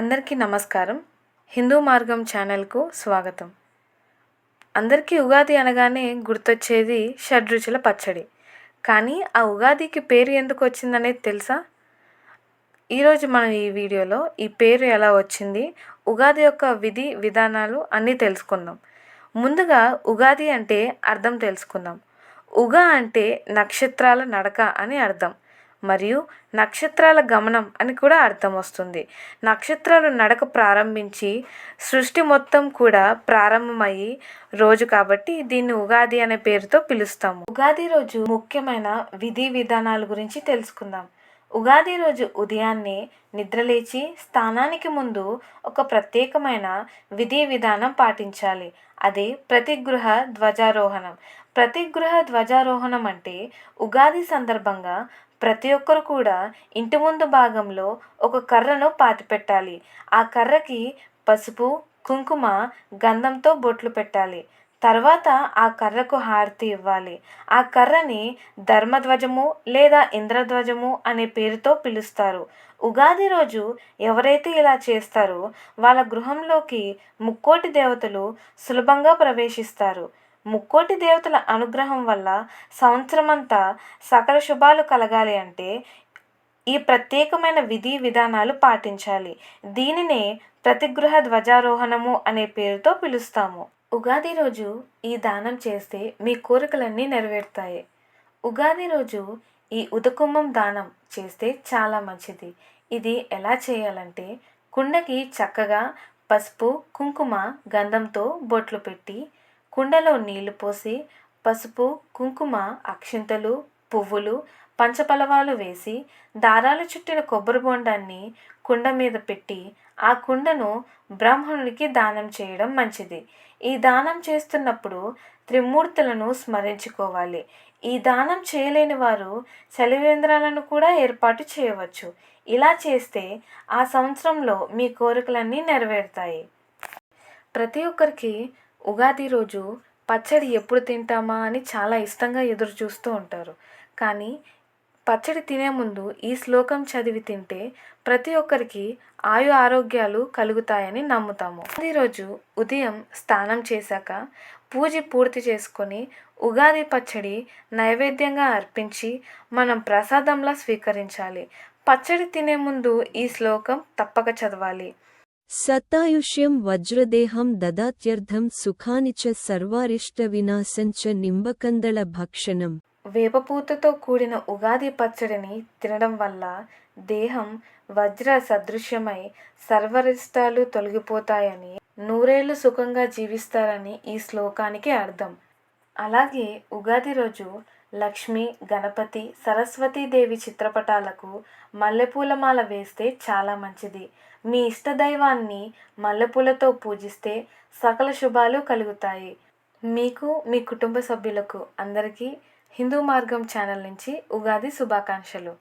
అందరికీ నమస్కారం. హిందూ మార్గం ఛానల్కు స్వాగతం. అందరికీ ఉగాది అనగానే గుర్తొచ్చేది షడ్రుచుల పచ్చడి. కానీ ఆ ఉగాదికి పేరు ఎందుకు వచ్చిందనేది తెలుసా? ఈరోజు మనం ఈ వీడియోలో ఈ పేరు ఎలా వచ్చింది ఉగాది యొక్క విధి విధానాలు అన్నీ తెలుసుకుందాం. ముందుగా ఉగాది అంటే అర్థం తెలుసుకుందాం. ఉగా అంటే నక్షత్రాల నడక అని అర్థం. మరియు నక్షత్రాల గమనం అని కూడా అర్థం వస్తుంది. నక్షత్రాలు నడక ప్రారంభించి సృష్టి మొత్తం కూడా ప్రారంభమయ్యి రోజు కాబట్టి దీన్ని ఉగాది అనే పేరుతో పిలుస్తాము. ఉగాది రోజు ముఖ్యమైన విధి విధానాల గురించి తెలుసుకుందాం. ఉగాది రోజు ఉదయాన్నే నిద్రలేచి స్థానానికి ముందు ఒక ప్రత్యేకమైన విధి విధానం పాటించాలి. అదే ప్రతిగృహ ధ్వజారోహణం. ప్రతిగృహ ధ్వజారోహణం అంటే ఉగాది సందర్భంగా ప్రతి ఒక్కరు కూడా ఇంటి ముందు భాగంలో ఒక కర్రను పాతిపెట్టాలి. ఆ కర్రకి పసుపు కుంకుమ గంధంతో బొట్లు పెట్టాలి. తర్వాత ఆ కర్రకు హారతి ఇవ్వాలి. ఆ కర్రని ధర్మధ్వజము లేదా ఇంద్రధ్వజము అనే పేరుతో పిలుస్తారు. ఉగాది రోజు ఎవరైతే ఇలా చేస్తారో వాళ్ళ గృహంలోకి ముక్కోటి దేవతలు సులభంగా ప్రవేశిస్తారు. ముక్కోటి దేవతల అనుగ్రహం వల్ల సంవత్సరమంతా సకల శుభాలు కలగాలి అంటే ఈ ప్రత్యేకమైన విధి విధానాలు పాటించాలి. దీనినే ప్రతిగృహ ధ్వజారోహణము అనే పేరుతో పిలుస్తాము. ఉగాది రోజు ఈ దానం చేస్తే మీ కోరికలన్నీ నెరవేరుతాయి. ఉగాది రోజు ఈ ఉదకుమ్మం దానం చేస్తే చాలా మంచిది. ఇది ఎలా చేయాలంటే కుండకి చక్కగా పసుపు కుంకుమ గంధంతో బొట్లు పెట్టి కుండలో నీళ్ళు పోసి పసుపు కుంకుమ అక్షింతలు పువ్వులు పంచపలవాలు వేసి దారాలు చుట్టిన కొబ్బరి బొండాన్ని కుండ మీద పెట్టి ఆ కుండను బ్రాహ్మణుడికి దానం చేయడం మంచిది. ఈ దానం చేస్తున్నప్పుడు త్రిమూర్తులను స్మరించుకోవాలి. ఈ దానం చేయలేని వారు చలివేంద్రాలను కూడా ఏర్పాటు చేయవచ్చు. ఇలా చేస్తే ఆ సంవత్సరంలో మీ కోరికలన్నీ నెరవేరుతాయి. ప్రతి ఒక్కరికి ఉగాది రోజు పచ్చడి ఎప్పుడు తింటామా అని చాలా ఇష్టంగా ఎదురు చూస్తూ ఉంటారు. కానీ పచ్చడి తినే ముందు ఈ శ్లోకం చదివి తింటే ప్రతి ఒక్కరికి ఆయు ఆరోగ్యాలు కలుగుతాయని నమ్ముతాము. ఉగాది రోజు ఉదయం స్నానం చేశాక పూజ పూర్తి చేసుకొని ఉగాది పచ్చడి నైవేద్యంగా అర్పించి మనం ప్రసాదంలా స్వీకరించాలి. పచ్చడి తినే ముందు ఈ శ్లోకం తప్పక చదవాలి. సత్తాయుష్యం వజ్రదేహం దదాత్యర్థం సుఖాని చ సర్వారిష్ట వినాశం చ నింబకందళ భక్షణం. వేపపూతతో కూడిన ఉగాది పచ్చడిని తినడం వల్ల దేహం వజ్ర సదృశ్యమై సర్వరిష్టాలు తొలగిపోతాయని నూరేళ్ళు సుఖంగా జీవిస్తారని ఈ శ్లోకానికి అర్థం. అలాగే ఉగాది రోజు లక్ష్మి గణపతి సరస్వతీదేవి చిత్రపటాలకు మల్లెపూలమాల వేస్తే చాలా మంచిది. మీ ఇష్టదైవాన్ని మల్లెపూలతో పూజిస్తే సకల శుభాలు కలుగుతాయి. మీకు మీ కుటుంబ సభ్యులకు అందరికీ హిందూ మార్గం ఛానల్ నుంచి ఉగాది శుభాకాంక్షలు.